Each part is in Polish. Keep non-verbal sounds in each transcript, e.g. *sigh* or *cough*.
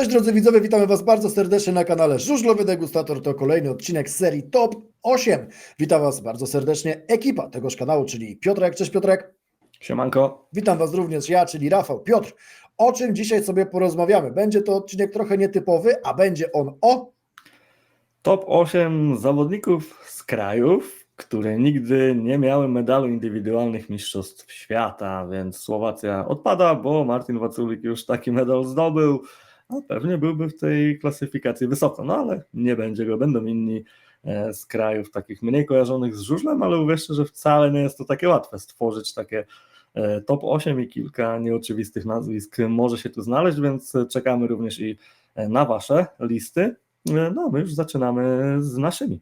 Cześć drodzy widzowie, witamy Was bardzo serdecznie na kanale Żużlowy Degustator. To kolejny odcinek z serii Top 8. Witam Was bardzo serdecznie ekipa tegoż kanału, czyli Piotrek. Cześć Piotrek. Siemanko. Witam Was również ja, czyli Rafał. Piotr, o czym dzisiaj sobie porozmawiamy? Będzie to odcinek trochę nietypowy, a będzie on o... Top 8 zawodników z krajów, które nigdy nie miały medalu indywidualnych mistrzostw świata, więc Słowacja odpada, bo Martin Waculik już taki medal zdobył, a pewnie byłby w tej klasyfikacji wysoko, no ale nie będzie go, będą inni e, z krajów takich mniej kojarzonych z żużlem, ale uwierzcie, że wcale nie jest to takie łatwe stworzyć takie e, top 8 i kilka nieoczywistych nazwisk może się tu znaleźć, więc czekamy również i e, na Wasze listy. No, my już zaczynamy z naszymi.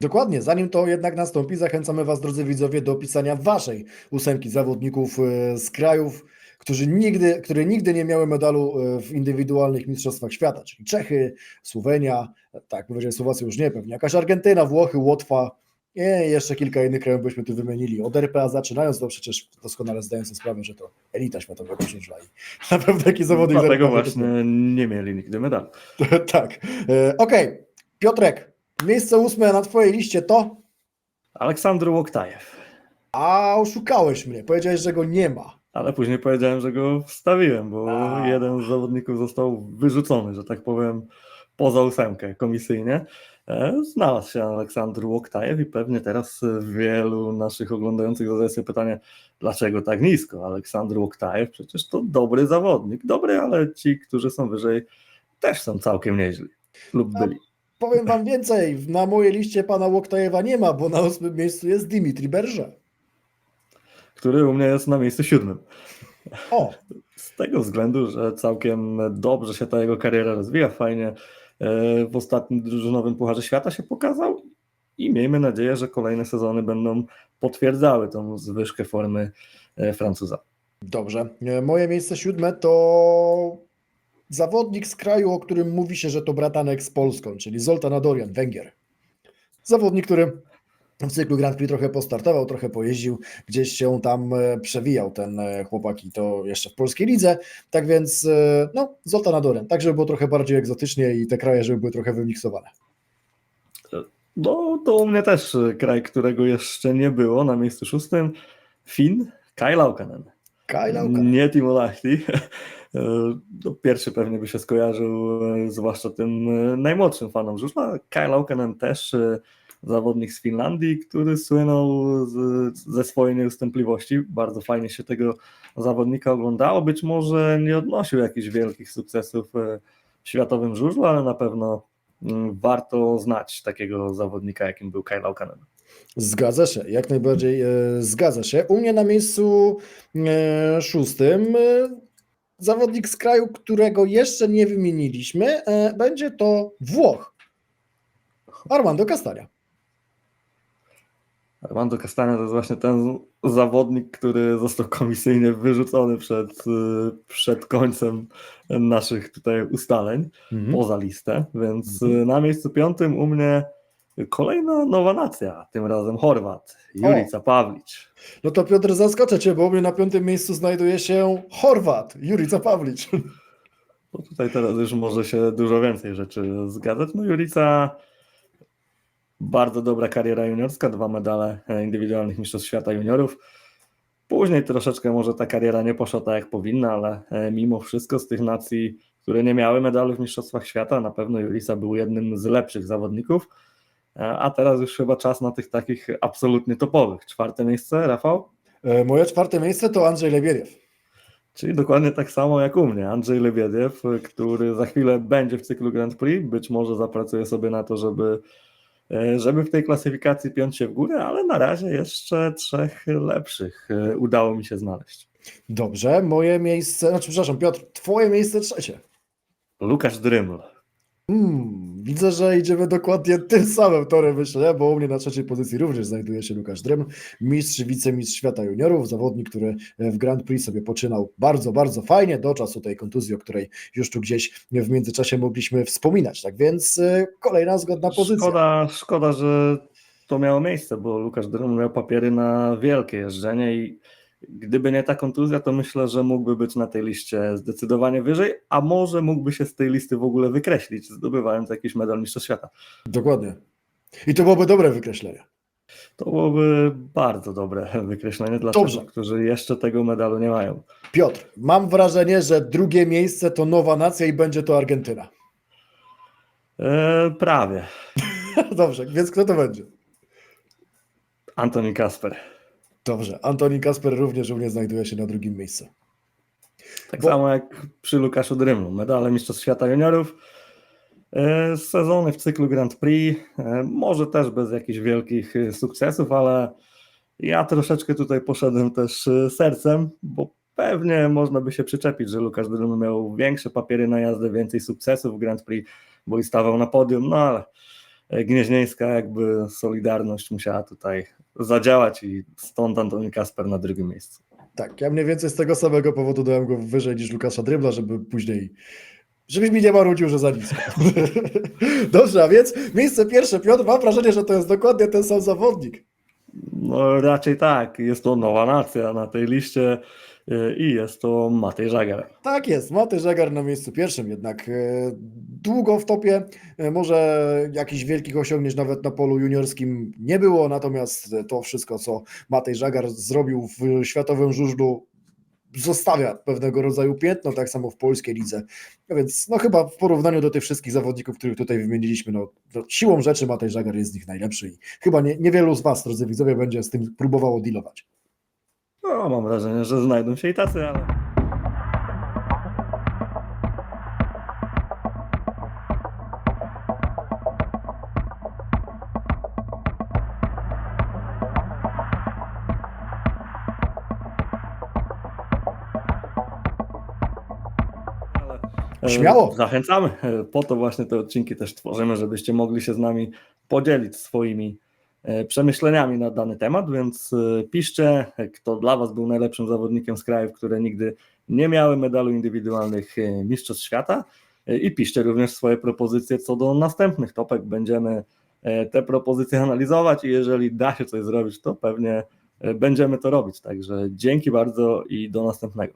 Dokładnie, zanim to jednak nastąpi, zachęcamy Was, drodzy widzowie, do opisania Waszej ósemki zawodników z krajów, którzy nigdy, które nigdy nie miały medalu e, w indywidualnych mistrzostwach świata, czyli Czechy, Słowenia, tak powiedziałem Słowacja już nie pewnie, jakaś Argentyna, Włochy, Łotwa i jeszcze kilka innych krajów byśmy tu wymienili. Od RPA zaczynając, to przecież doskonale zdaję sobie sprawę, że to elita światowego żużla i *laughs* na pewno taki zawodnik... Dlatego RPA właśnie nie mieli nigdy medalu. *laughs* tak. E, Okej, Piotrek, miejsce ósme na Twojej liście to... Aleksandr Łoktajew. A oszukałeś mnie, powiedziałeś, że go nie ma. Ale później powiedziałem, że go wstawiłem, bo A. jeden z zawodników został wyrzucony, że tak powiem, poza ósemkę komisyjnie. E, Znalazł się Aleksandr Łoktajew i pewnie teraz wielu naszych oglądających zadaje sobie pytanie, dlaczego tak nisko? Aleksandr Łoktajew przecież to dobry zawodnik. Dobry, ale ci, którzy są wyżej, też są całkiem nieźli. Lub byli. Powiem Wam więcej, na mojej liście pana Łoktajewa nie ma, bo na ósmym miejscu jest Dimitri Berże. Który u mnie jest na miejscu siódmym. O, *laughs* Z tego względu, że całkiem dobrze się ta jego kariera rozwija, fajnie e, w ostatnim drużynowym Pucharze Świata się pokazał i miejmy nadzieję, że kolejne sezony będą potwierdzały tą zwyżkę formy e, Francuza. dobrze. E, Moje miejsce siódme to zawodnik z kraju, o którym mówi się, że to bratanek z Polską, czyli Zoltan Adorian, Węgier. Zawodnik, który w cyklu Grand Prix trochę postartował, trochę pojeździł, gdzieś się tam e, przewijał ten e, chłopak i to jeszcze w polskiej lidze. Tak więc, e, no, Zoltan Adorian, tak żeby było trochę bardziej egzotycznie i te kraje, żeby były trochę wymiksowane. No to u mnie też kraj, którego jeszcze nie było na miejscu szóstym, Fin, Kai Laukanen. Kai Laukanen. Nie Timo Lahti. *laughs* No, Pierwszy pewnie by się skojarzył, zwłaszcza tym najmłodszym fanom żużla. Kai Laukanen też zawodnik z Finlandii, który słynął z, ze swojej nieustępliwości. Bardzo fajnie się tego zawodnika oglądało. Być może nie odnosił jakichś wielkich sukcesów e, w światowym żużlu, ale na pewno mm, warto znać takiego zawodnika, jakim był Kai Laukanen. Zgadza się, jak najbardziej e, zgadza się. U mnie na miejscu e, szóstym e, zawodnik z kraju, którego jeszcze nie wymieniliśmy, e, będzie to Włoch. Armando Castagna. Armando Castagna to jest właśnie ten zawodnik, który został komisyjnie wyrzucony przed, y, przed końcem naszych tutaj ustaleń poza listę, więc y, na miejscu piątym u mnie kolejna nowa nacja, tym razem Chorwat, Jurica Pawlicz. No to Piotr, zaskoczę Cię, bo u mnie na piątym miejscu znajduje się Chorwat, Jurica Pawlicz. Bo tutaj teraz już może się dużo więcej rzeczy zgadzać. No Jurica bardzo dobra kariera juniorska, dwa medale e, indywidualnych mistrzostw świata juniorów. Później troszeczkę może ta kariera nie poszła tak jak powinna, ale e, mimo wszystko z tych nacji, które nie miały medalu w mistrzostwach świata, na pewno Jurica był jednym z lepszych zawodników. E, A teraz już chyba czas na tych takich absolutnie topowych. Czwarte miejsce, Rafał? Moje czwarte miejsce to Andrzej Lebiediew. Czyli dokładnie tak samo jak u mnie. Andrzej Lebiediew, który za chwilę będzie w cyklu Grand Prix, być może zapracuje sobie na to, żeby, żeby w tej klasyfikacji piąć się w górę, ale na razie jeszcze trzech lepszych e, udało mi się znaleźć. Dobrze, moje miejsce, znaczy przepraszam Piotr, Twoje miejsce trzecie. Lukasz Dryml. Hmm, widzę, że idziemy dokładnie tym samym torem, myślę, bo u mnie na trzeciej pozycji również znajduje się Łukasz Drym, mistrz, wicemistrz świata juniorów, zawodnik, który w Grand Prix sobie poczynał bardzo, bardzo fajnie do czasu tej kontuzji, o której już tu gdzieś w międzyczasie mogliśmy wspominać. Tak więc y, kolejna zgodna pozycja. Szkoda, szkoda, że to miało miejsce, bo Lukasz Dryml miał papiery na wielkie jeżdżenie i Gdyby nie ta kontuzja, to myślę, że mógłby być na tej liście zdecydowanie wyżej, a może mógłby się z tej listy w ogóle wykreślić, zdobywając jakiś medal Mistrzostw Świata. Dokładnie. I to byłoby dobre wykreślenie. To byłoby bardzo dobre wykreślenie dla Dobrze. tych, którzy jeszcze tego medalu nie mają. Piotr, mam wrażenie, że drugie miejsce to nowa nacja i będzie to Argentyna. E, prawie. *laughs* Dobrze, więc kto to będzie? Antoni Kasper. Dobrze, Antoni Kasper również u mnie znajduje się na drugim miejscu. Tak Bo- samo jak przy Lukaszu Drymlu. Medale Mistrzostw Świata Juniorów. E, Sezony w cyklu Grand Prix. e, Może też bez jakichś wielkich e, sukcesów, ale ja troszeczkę tutaj poszedłem też sercem, bo pewnie można by się przyczepić, że Lukasz Dryml miał większe papiery na jazdę, więcej sukcesów w Grand Prix, bo i stawał na podium, no ale Gnieźnieńska jakby Solidarność musiała tutaj zadziałać i stąd Antoni Kasper na drugim miejscu. Tak, ja mniej więcej z tego samego powodu dałem go wyżej niż Lukasza Drybla, żeby później, żebyś mi nie marudził, że za nisko. *laughs* Dobrze, a więc miejsce pierwsze, Piotr, mam wrażenie, że to jest dokładnie ten sam zawodnik. No raczej tak, jest to nowa nacja na tej liście y, i jest to Matej Żagar. Tak jest, Matej Żagar na miejscu pierwszym jednak. Długo w topie, e, może jakichś wielkich osiągnięć nawet na polu juniorskim nie było, natomiast to wszystko, co Matej Żagar zrobił w światowym żużlu, zostawia pewnego rodzaju piętno, tak samo w polskiej lidze. No więc no chyba w porównaniu do tych wszystkich zawodników, których tutaj wymieniliśmy, no, no siłą rzeczy Matej Żagar jest z nich najlepszy i chyba nie, niewielu z Was, drodzy widzowie, będzie z tym próbowało dealować. No, mam wrażenie, że znajdą się i tacy, ale Śmiało. Zachęcamy. E, Po to właśnie te odcinki też tworzymy, żebyście mogli się z nami podzielić swoimi e, przemyśleniami na dany temat, więc e, piszcie, e, kto dla Was był najlepszym zawodnikiem z krajów, które nigdy nie miały medalu indywidualnych e, Mistrzostw Świata E, i piszcie również swoje propozycje co do następnych topek. Będziemy e, te propozycje *laughs* analizować i jeżeli da się coś zrobić, to pewnie e, będziemy to robić. Także dzięki bardzo i do następnego.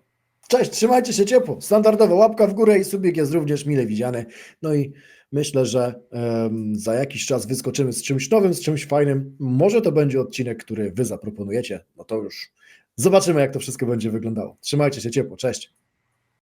Cześć, trzymajcie się ciepło. Standardowo łapka w górę i subik jest również mile widziany. No i myślę, że em, za jakiś czas wyskoczymy z czymś nowym, z czymś fajnym. Może to będzie odcinek, który Wy zaproponujecie. No to już zobaczymy, jak to wszystko będzie wyglądało. Trzymajcie się ciepło. Cześć.